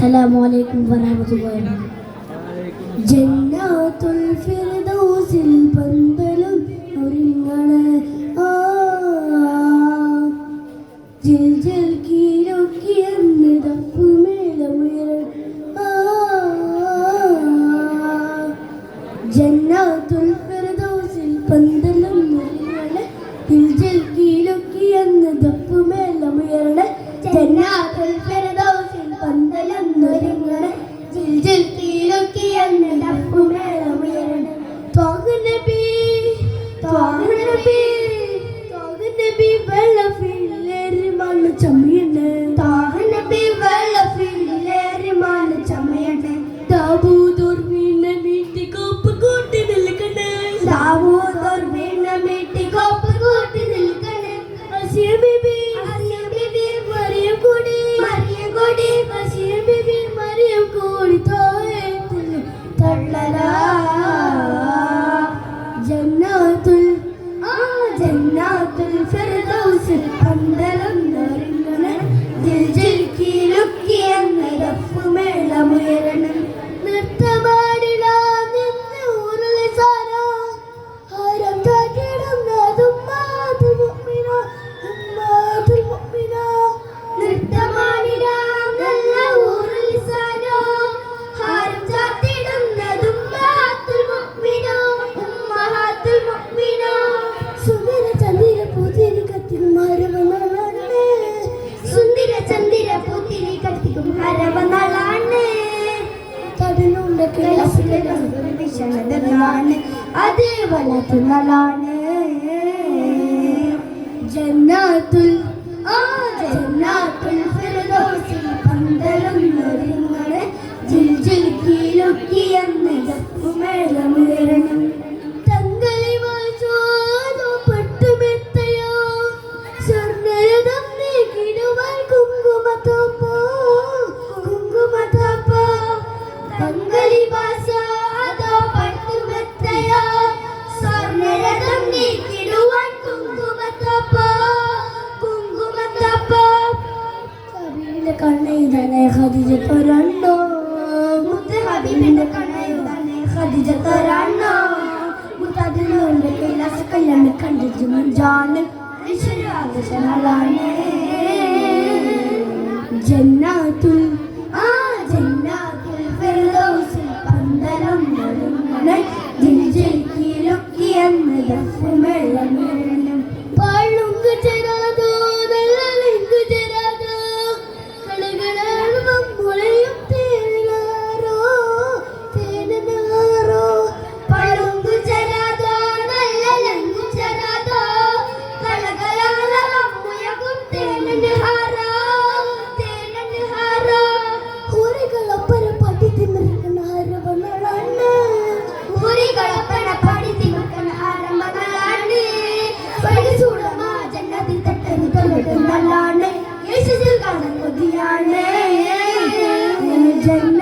അസ്സലാമു അലൈക്കും വറഹ്മത്തുള്ളാഹി ജന്നാത്തുൽ ഫിർദൗസിൽ പന്തലും ഒരുങ്ങണ ആ. ജിൽ ജിൽ കീഴൊക്കിയെന്ന് തപ്പുമേലമുയരൻ ആ. ജന്നാത്തുൽ ഫിർദൗസിൽ പന്തലും ഒരുങ്ങണ ജിൽ ജിൽ കീഴൊക്കിയെന്ന് തപ്പുമേലമുയരൻ ജന്നാത്തുൽ ഫിർദൗസിൽ Basir Bibi, Basir Bibi, Mariam Kudi, Mariam Kudi, Basir Bibi, Mariam Kudi, Toetul, Tadlala, Jannatul, Ah, Jannatul, Fir വളർത്തുന്നതാണ്. ജന്നാത്തുൽ ആ ജന്നാത്തുൽ ഖദീജ തൊരണ്ടോ? മുത്ത് ഹബീബിന്റെ കണ്ണെഴുതാനെ ഖദീജ തൊരണ്ടോ? മുത്തതിലുണ്ട് കൈലാസ കല്യാണം കണ്ടിട്ട് മുഞ്ചാണ് ഐശ്വര്യാകർഷണാണ് ജന്നാത്തുൽ ആ ജന്നാത്തുൽ ഫിർദൗസിൽ പന്തളം ഒരുങ്ങണ ജിൽ ജിൽ കീലൊക്കിയെന്ന് ദഫ് മേളമേള your name. In the.